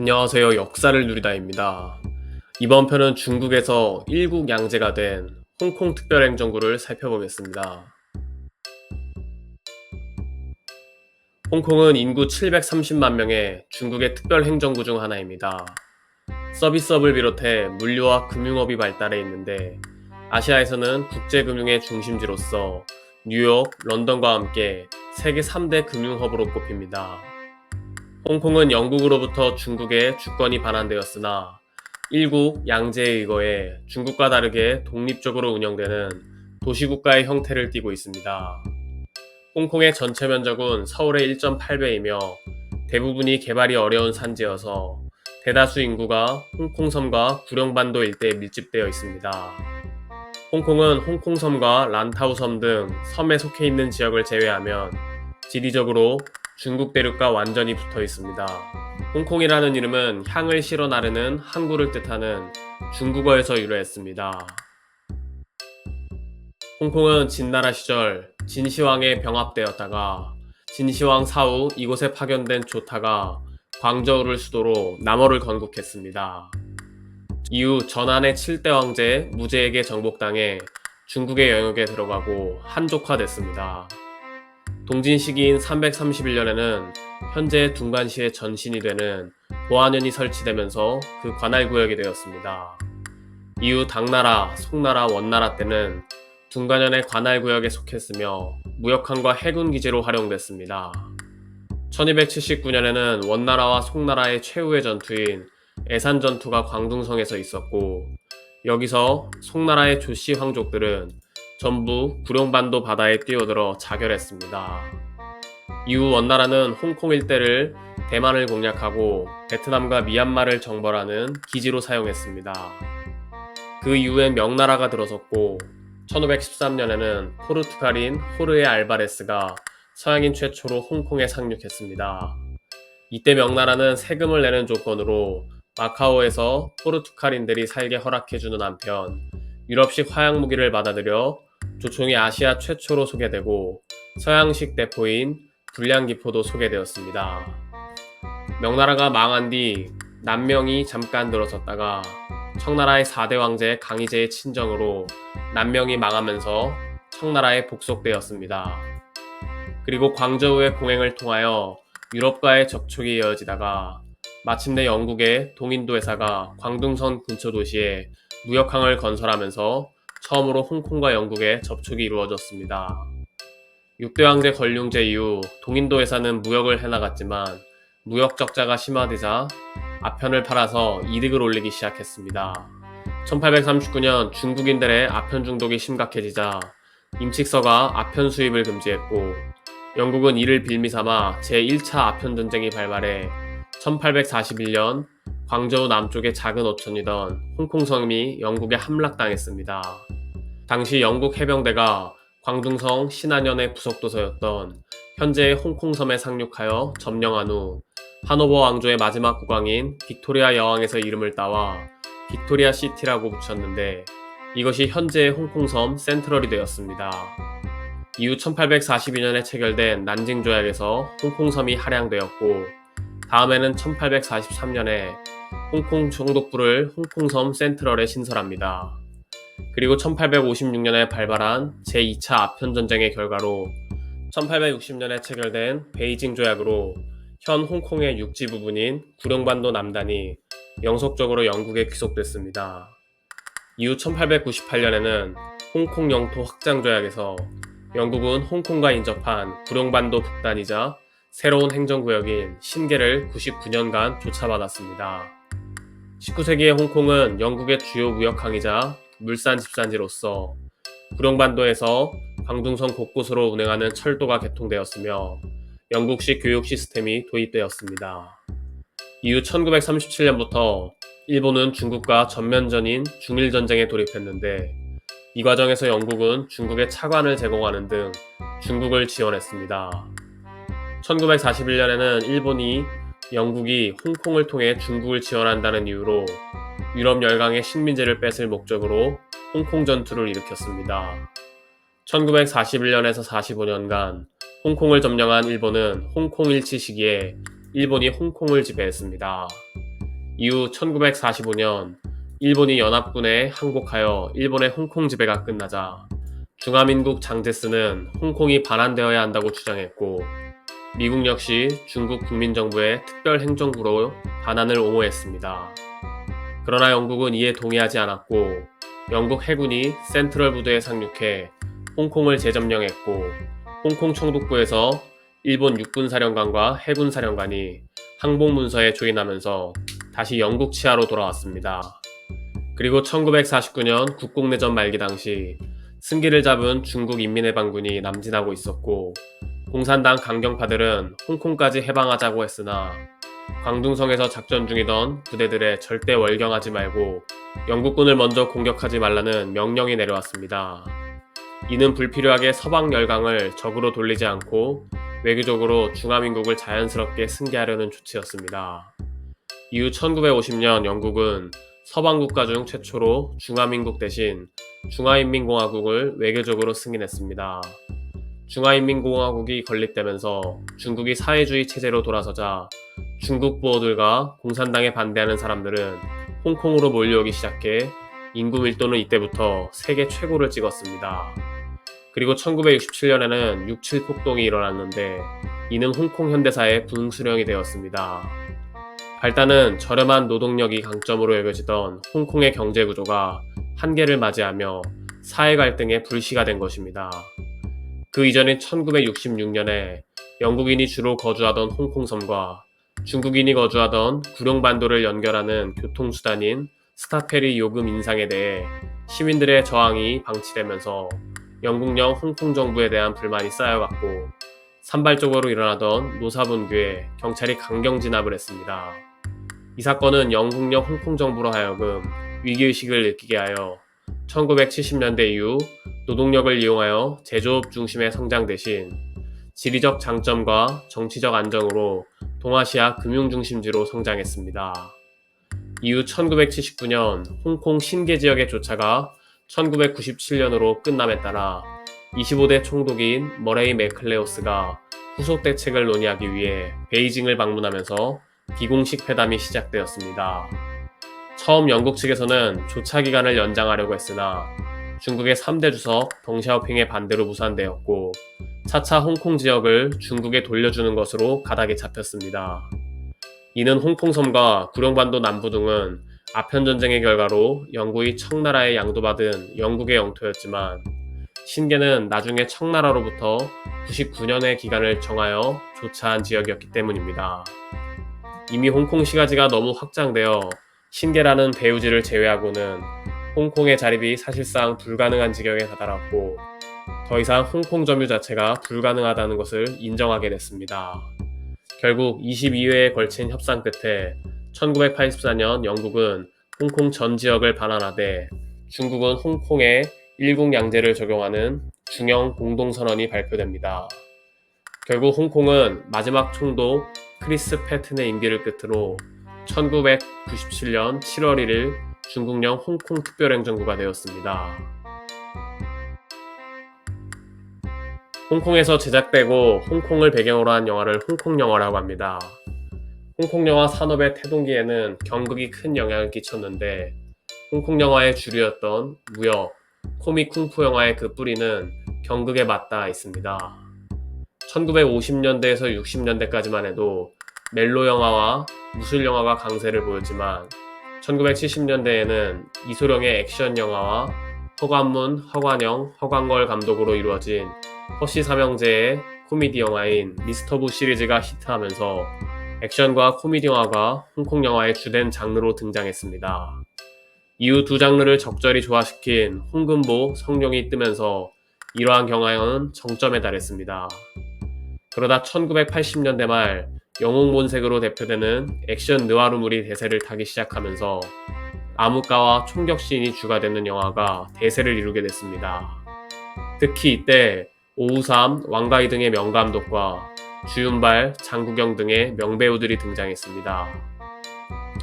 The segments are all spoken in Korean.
안녕하세요. 역사를 누리다입니다. 이번 편은 중국에서 일국 양제가 된 홍콩 특별행정구를 살펴보겠습니다. 홍콩은 인구 730만 명의 중국의 특별행정구 중 하나입니다. 서비스업을 비롯해 물류와 금융업이 발달해 있는데 아시아에서는 국제금융의 중심지로서 뉴욕, 런던과 함께 세계 3대 금융허브로 꼽힙니다. 홍콩은 영국으로부터 중국에 주권이 반환되었으나 일국 양제에 의거해 중국과 다르게 독립적으로 운영되는 도시국가의 형태를 띠고 있습니다. 홍콩의 전체 면적은 서울의 1.8배이며 대부분이 개발이 어려운 산지여서 대다수 인구가 홍콩섬과 구룡반도 일대에 밀집되어 있습니다. 홍콩은 홍콩섬과 란타우섬 등 섬에 속해 있는 지역을 제외하면 지리적으로 중국 대륙과 완전히 붙어 있습니다. 홍콩이라는 이름은 향을 실어 나르는 항구를 뜻하는 중국어에서 유래했습니다. 홍콩은 진나라 시절 진시황에 병합되었다가 진시황 사후 이곳에 파견된 조타가 광저우를 수도로 남어를 건국했습니다. 이후 전한의 7대 황제 무제에게 정복당해 중국의 영역에 들어가고 한족화됐습니다. 동진 시기인 331년에는 현재 둥간시의 전신이 되는 보안현이 설치되면서 그 관할 구역이 되었습니다. 이후 당나라, 송나라, 원나라 때는 둥간현의 관할 구역에 속했으며 무역항과 해군 기지로 활용됐습니다. 1279년에는 원나라와 송나라의 최후의 전투인 애산 전투가 광둥성에서 있었고 여기서 송나라의 조씨 황족들은 전부 구룡반도 바다에 뛰어들어 자결했습니다. 이후 원나라는 홍콩 일대를 대만을 공략하고 베트남과 미얀마를 정벌하는 기지로 사용했습니다. 그 이후엔 명나라가 들어섰고 1513년에는 포르투갈인 호르에 알바레스가 서양인 최초로 홍콩에 상륙했습니다. 이때 명나라는 세금을 내는 조건으로 마카오에서 포르투갈인들이 살게 허락해주는 한편 유럽식 화약 무기를 받아들여 조총이 아시아 최초로 소개되고 서양식 대포인 불량기포도 소개되었습니다. 명나라가 망한 뒤 남명이 잠깐 들어섰다가 청나라의 4대 왕제 강희제의 친정으로 남명이 망하면서 청나라에 복속되었습니다. 그리고 광저우의 공행을 통하여 유럽과의 접촉이 이어지다가 마침내 영국의 동인도 회사가 광둥선 근처 도시에 무역항을 건설하면서 처음으로 홍콩과 영국의 접촉이 이루어졌습니다. 6대 황제 건륭제 이후 동인도 회사는 무역을 해나갔지만 무역 적자가 심화되자 아편을 팔아서 이득을 올리기 시작했습니다. 1839년 중국인들의 아편 중독이 심각해지자 임칙서가 아편 수입을 금지했고 영국은 이를 빌미삼아 제1차 아편 전쟁이 발발해 1841년 광저우 남쪽의 작은 어촌이던 홍콩섬이 영국에 함락당했습니다. 당시 영국 해병대가 광둥성 신안현의 부속도서였던 현재의 홍콩섬에 상륙하여 점령한 후 하노버 왕조의 마지막 국왕인 빅토리아 여왕에서 이름을 따와 빅토리아 시티라고 붙였는데 이것이 현재의 홍콩섬 센트럴이 되었습니다. 이후 1842년에 체결된 난징 조약에서 홍콩섬이 할양되었고 다음에는 1843년에 홍콩 총독부를 홍콩섬 센트럴에 신설합니다. 그리고 1856년에 발발한 제2차 아편 전쟁의 결과로 1860년에 체결된 베이징 조약으로 현 홍콩의 육지 부분인 구룡반도 남단이 영속적으로 영국에 귀속됐습니다. 이후 1898년에는 홍콩 영토 확장 조약에서 영국은 홍콩과 인접한 구룡반도 북단이자 새로운 행정구역인 신계를 99년간 조차받았습니다. 19세기의 홍콩은 영국의 주요 무역항이자 물산 집산지로서 구룡반도에서 광둥성 곳곳으로 운행하는 철도가 개통되었으며 영국식 교육 시스템이 도입되었습니다. 이후 1937년부터 일본은 중국과 전면전인 중일전쟁에 돌입했는데 이 과정에서 영국은 중국에 차관을 제공하는 등 중국을 지원했습니다. 1941년에는 일본이 영국이 홍콩을 통해 중국을 지원한다는 이유로 유럽 열강의 식민지를 뺏을 목적으로 홍콩 전투를 일으켰습니다. 1941년에서 45년간 홍콩을 점령한 일본은 홍콩 일치 시기에 일본이 홍콩을 지배했습니다. 이후 1945년 일본이 연합군에 항복하여 일본의 홍콩 지배가 끝나자 중화민국 장제스는 홍콩이 반환되어야 한다고 주장했고 미국 역시 중국 국민정부의 특별행정부로 반환을 옹호했습니다. 그러나 영국은 이에 동의하지 않았고 영국 해군이 센트럴 부두에 상륙해 홍콩을 재점령했고 홍콩 총독부에서 일본 육군사령관과 해군사령관이 항복문서에 조인하면서 다시 영국 치하로 돌아왔습니다. 그리고 1949년 국공내전 말기 당시 승기를 잡은 중국 인민해방군이 남진하고 있었고 공산당 강경파들은 홍콩까지 해방하자고 했으나 광둥성에서 작전 중이던 부대들에 절대 월경하지 말고 영국군을 먼저 공격하지 말라는 명령이 내려왔습니다. 이는 불필요하게 서방 열강을 적으로 돌리지 않고 외교적으로 중화민국을 자연스럽게 승계하려는 조치였습니다. 이후 1950년 영국은 서방 국가 중 최초로 중화민국 대신 중화인민공화국을 외교적으로 승인했습니다. 중화인민공화국이 건립되면서 중국이 사회주의 체제로 돌아서자 중국 부호들과 공산당에 반대하는 사람들은 홍콩으로 몰려오기 시작해 인구 밀도는 이때부터 세계 최고를 찍었습니다. 그리고 1967년에는 67 폭동이 일어났는데 이는 홍콩 현대사의 분수령이 되었습니다. 발단은 저렴한 노동력이 강점으로 여겨지던 홍콩의 경제 구조가 한계를 맞이하며 사회 갈등의 불씨가 된 것입니다. 그 이전인 1966년에 영국인이 주로 거주하던 홍콩섬과 중국인이 거주하던 구룡반도를 연결하는 교통수단인 스타페리 요금 인상에 대해 시민들의 저항이 방치되면서 영국령 홍콩 정부에 대한 불만이 쌓여갔고 산발적으로 일어나던 노사분규에 경찰이 강경 진압을 했습니다. 이 사건은 영국령 홍콩 정부로 하여금 위기의식을 느끼게 하여 1970년대 이후 노동력을 이용하여 제조업 중심의 성장 대신 지리적 장점과 정치적 안정으로 동아시아 금융 중심지로 성장했습니다. 이후 1979년 홍콩 신계 지역의 조차가 1997년으로 끝남에 따라 25대 총독인 머레이 맥클레오스가 후속 대책을 논의하기 위해 베이징을 방문하면서 비공식 회담이 시작되었습니다. 처음 영국 측에서는 조차 기간을 연장하려고 했으나 중국의 3대 주석 덩샤오핑의 반대로 무산되었고 차차 홍콩 지역을 중국에 돌려주는 것으로 가닥이 잡혔습니다. 이는 홍콩섬과 구룡반도 남부 등은 아편 전쟁의 결과로 영국이 청나라에 양도받은 영국의 영토였지만 신계는 나중에 청나라로부터 99년의 기간을 정하여 조차한 지역이었기 때문입니다. 이미 홍콩 시가지가 너무 확장되어 신계라는 배우지를 제외하고는 홍콩의 자립이 사실상 불가능한 지경에 다다랐고 더 이상 홍콩 점유 자체가 불가능하다는 것을 인정하게 됐습니다. 결국 22회에 걸친 협상 끝에 1984년 영국은 홍콩 전 지역을 반환하되 중국은 홍콩에 일국 양제를 적용하는 중형 공동선언이 발표됩니다. 결국 홍콩은 마지막 총독 크리스 패튼의 임기를 끝으로 1997년 7월 1일 중국령 홍콩 특별행정구가 되었습니다. 홍콩에서 제작되고 홍콩을 배경으로 한 영화를 홍콩 영화라고 합니다. 홍콩 영화 산업의 태동기에는 경극이 큰 영향을 끼쳤는데 홍콩 영화의 주류였던 무역, 코믹 쿵푸 영화의 그 뿌리는 경극에 맞닿아 있습니다. 1950년대에서 60년대까지만 해도 멜로 영화와 무술 영화가 강세를 보였지만 1970년대에는 이소룡의 액션 영화와 허관문, 허관영, 허관걸 감독으로 이루어진 허씨 삼형제의 코미디 영화인 미스터부 시리즈가 히트하면서 액션과 코미디 영화가 홍콩 영화의 주된 장르로 등장했습니다. 이후 두 장르를 적절히 조화시킨 홍금보, 성룡이 뜨면서 이러한 경향은 정점에 달했습니다. 그러다 1980년대 말 영웅본색으로 대표되는 액션 느와르물이 대세를 타기 시작하면서 암흑가와 총격신이 주가 되는 영화가 대세를 이루게 됐습니다. 특히 이때 오우삼, 왕가희 등의 명감독과 주윤발, 장국영 등의 명배우들이 등장했습니다.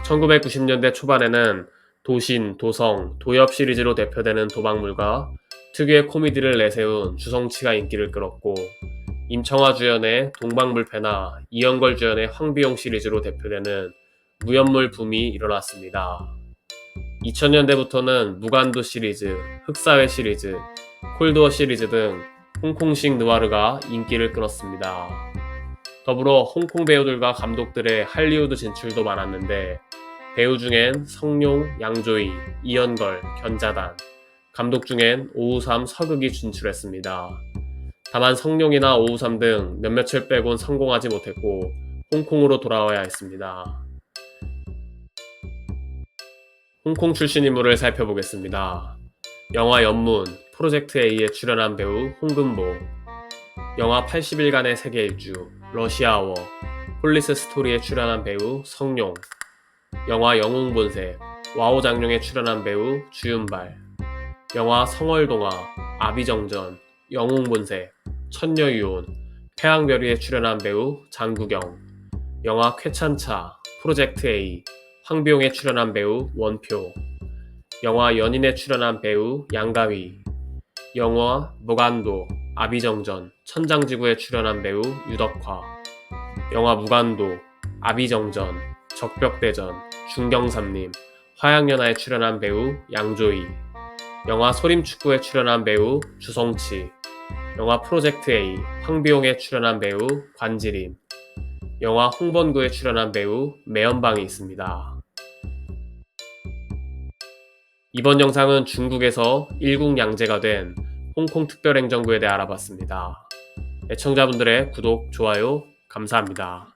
1990년대 초반에는 도신, 도성, 도엽 시리즈로 대표되는 도박물과 특유의 코미디를 내세운 주성치가 인기를 끌었고 임청아 주연의 동방불패나 이영걸 주연의 황비용 시리즈로 대표되는 무연물 붐이 일어났습니다. 2000년대부터는 무간도 시리즈, 흑사회 시리즈, 콜드워 시리즈 등 홍콩식 느와르가 인기를 끌었습니다. 더불어 홍콩 배우들과 감독들의 할리우드 진출도 많았는데 배우 중엔 성룡, 양조희, 이연걸, 견자단, 감독 중엔 오우삼, 서극이 진출했습니다. 다만 성룡이나 오우삼 등 몇몇을 빼곤 성공하지 못했고 홍콩으로 돌아와야 했습니다. 홍콩 출신 인물을 살펴보겠습니다. 영화 연문, 프로젝트 A에 출연한 배우 홍금보, 영화 80일간의 세계 일주, 러시아워, 폴리스 스토리에 출연한 배우 성룡, 영화 영웅본색, 와우 장룡에 출연한 배우 주윤발, 영화 성월동화, 아비정전, 영웅본색, 천녀유혼, 태양별이에 출연한 배우 장국영, 영화 쾌찬차, 프로젝트 A, 황비용에 출연한 배우 원표, 영화 연인에 출연한 배우 양가위, 영화 무간도, 아비정전, 천장지구에 출연한 배우 유덕화, 영화 무간도, 아비정전, 적벽대전, 중경삼님, 화양연화에 출연한 배우 양조희, 영화 소림축구에 출연한 배우 주성치, 영화 프로젝트 A, 황비용에 출연한 배우 관지림, 영화 홍번구에 출연한 배우 매연방이 있습니다. 이번 영상은 중국에서 일국 양제가 된 홍콩 특별행정구에 대해 알아봤습니다. 애청자분들의 구독, 좋아요 감사합니다.